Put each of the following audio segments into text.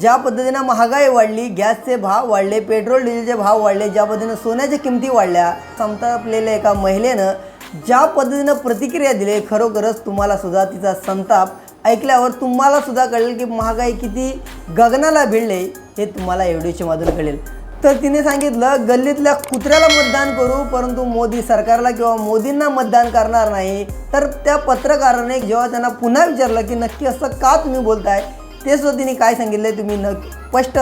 ज्या पद्धतीनं महागाई वाढली गॅसचे भाव वाढले पेट्रोल डिझेलचे भाव वाढले ज्या पद्धतीनं सोन्याच्या किमती वाढल्या संतापलेल्या एका महिलेनं ज्या पद्धतीनं प्रतिक्रिया दिली खरोखरच तुम्हाला सुद्धा तिचा संताप ऐकल्यावर तुम्हाला सुद्धा कळेल की महागाई किती गगनाला भिडले हे तुम्हाला एवढीच्या मधून कळेल. तर तिने सांगितलं गल्लीतल्या कुत्र्याला मतदान करू परंतु मोदी सरकारला किंवा मोदींना मतदान करणार नाही. तर त्या पत्रकाराने जेव्हा त्यांना पुन्हा विचारलं की नक्की असं का तुम्ही बोलताय? ते सुद्धा तिने काय सांगितलं तुम्ही न स्पष्ट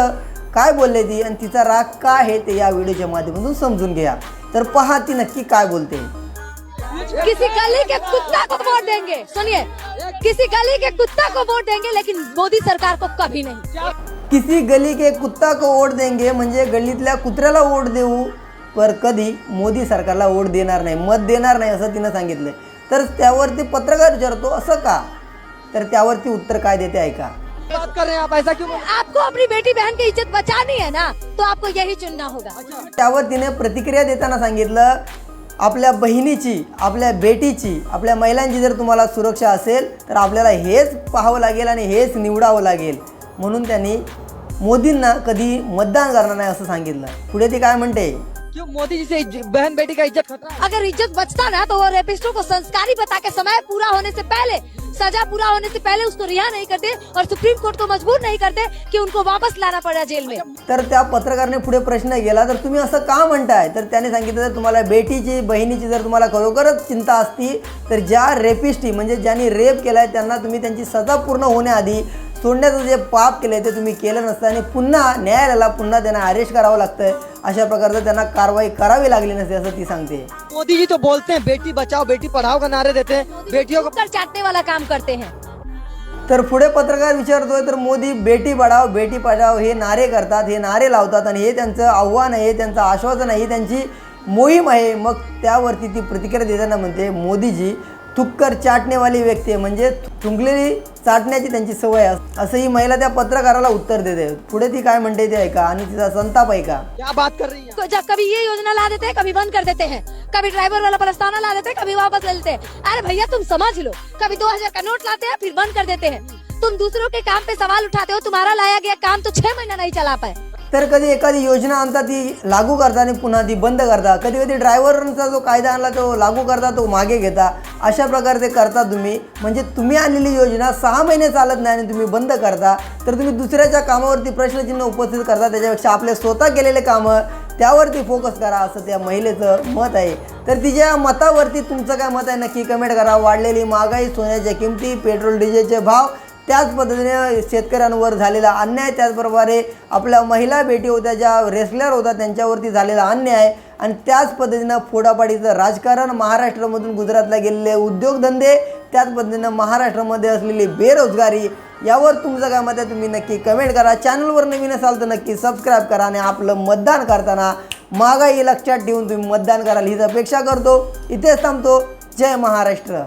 काय बोलले ती आणि तिचा राग का आहे ते या व्हिडिओच्या माध्यमातून समजून घ्या. तर पहा ती नक्की काय बोलते. किसी गली के कुत्ता को वोट देंगे? सुनिए किसी गली के कुत्ता को वोट देंगे लेकिन मोदी सरकार को कभी नहीं। किसी गली के कुत्ता को वोट देंगे म्हणजे गल्लीतल्या कुत्र्याला वोट देऊ पर कधी मोदी सरकारला वोट देणार नाही मत देणार नाही असं तिनं सांगितलं तर त्यावरती पत्रकार विचारतो असं का? तर त्यावरती उत्तर काय देते ऐका. बात कर रहे हैं आप ऐसा क्यों बोल- आपको अपनी बेटी बहन की इज्जत बचानी है ना तो आपको यही चुनना होगा। त्यावर तिने प्रतिक्रिया देताना सांगितलं आपल्या बहिणीची आपल्या बेटीची आपल्या महिलांची जर तुम्हाला सुरक्षा असेल तर आपल्याला हेच पाहावं लागेल आणि हेच निवडावं लागेल. म्हणून त्यांनी मोदींना कधी मतदान करणार नाही असं सांगितलं. पुढे ती काय म्हणते? क्यों मोदी जी से इज्ज- बहन बेटी का इज्जत खतरा है? अगर इज्जत बचता ना तो वो रेपिस्टों को संस्कारी बता के समय पूरा होने से पहले सजा पूरा होने से पहले उसको रिहा नहीं करते और सुप्रीम कोर्ट को मजबूर नहीं करते कि उनको वापस लाना पड़ा जेल में। तर त्या पत्रकाराने पुढे प्रश्न केला तर तुम्ही असं का म्हणताय? तर त्याने सांगितलं जर तुम्हाला बेटीची बहिणीची जर तुम्हाला खरोखरच चिंता असती तर ज्या रेपिस्टी म्हणजे ज्यांनी रेप केलाय त्यांना तुम्ही त्यांची सजा पूर्ण होण्याआधी सोडण्याचं जे पाप केलंय ते तुम्ही केलं नसतं आणि पुन्हा न्यायालयाला पुन्हा त्यांना अरेस्ट करावं लागतंय. अशा प्रकारचं त्यांना कारवाई करावी लागली नसते असं ती सांगते. मोदी जी तो बोलते हैं बेटी बचाओ बेटी पढ़ाओ का नारे देते हैं? बेटियों को कर चाटने वाला काम करते हैं। तर पुढे पत्रकार विचारतोय तर मोदी बेटी बढाव बेटी पढाव हे नारे करतात हे नारे लावतात आणि हे त्यांचं आव्हान आहे हे त्यांचं आश्वासन आहे ही त्यांची मोहीम आहे. मग त्यावरती ती प्रतिक्रिया देताना म्हणते मोदीजी थुक्कर चाटणेवाली व्यक्ती आहे. म्हणजे थुंकलेली चाटण्याची त्यांची सवय आहे असं ही महिला त्या पत्रकाराला उत्तर देते. पुढे ती काय म्हणते ते ऐका आणि तिचा संताप ऐका. क्या बात कर रही है? जब कभी ये योजना ला देते हैं कभी बंद कर देते हैं. कभी ड्राइवर वाला प्रस्तावना ला देते हैं कभी वापस ले लेते. हैं अरे भैया तुम समझ लो. कभी दो हजार का नोट लाते हैं फिर बंद कर देते हैं. तुम दूसरों के काम पे सवाल उठाते हो तुम्हारा लाया गया काम तो छह महीना नहीं चला पाए. तर कधी एखादी योजना आणता ती लागू करता आणि पुन्हा ती बंद करता? कधी कधी ड्रायव्हरचा जो कायदा आणला तो लागू करता तो मागे घेता. अशा प्रकारे ते करता तुम्ही. म्हणजे तुम्ही आणलेली योजना सहा महिने चालत नाही आणि तुम्ही बंद करता. तर तुम्ही दुसऱ्याच्या कामावरती प्रश्नचिन्ह उपस्थित करता. त्याच्यापेक्षा आपले स्वतः केलेले कामं त्यावरती फोकस करा असं त्या महिलेचं मत आहे. तर तिच्या मतावरती तुमचं काय मत आहे? नक्की कमेंट करा. वाढलेली महागाई सोन्याच्या किमती पेट्रोल डिझेलचे भाव त्याच पद्धतीने शेतकऱ्यांवर झालेला अन्याय त्याचप्रकारे आपल्या महिला बेटी होत्या ज्या रेसलर होत्या त्यांच्यावरती झालेला अन्याय आणि त्याच पद्धतीनं फोडापाडीचं राजकारण महाराष्ट्रामधून गुजरातला गेलेले उद्योगधंदे त्याच पद्धतीनं महाराष्ट्रामध्ये असलेली बेरोजगारी यावर तुमचं काय मत आहे? तुम्ही नक्की कमेंट करा. चॅनलवर नवीन असाल तर नक्की सबस्क्राईब करा आणि आपलं मतदान करताना महागाई लक्षात ठेवून तुम्ही मतदान कराल हीच अपेक्षा करतो. इथेच थांबतो. जय महाराष्ट्र.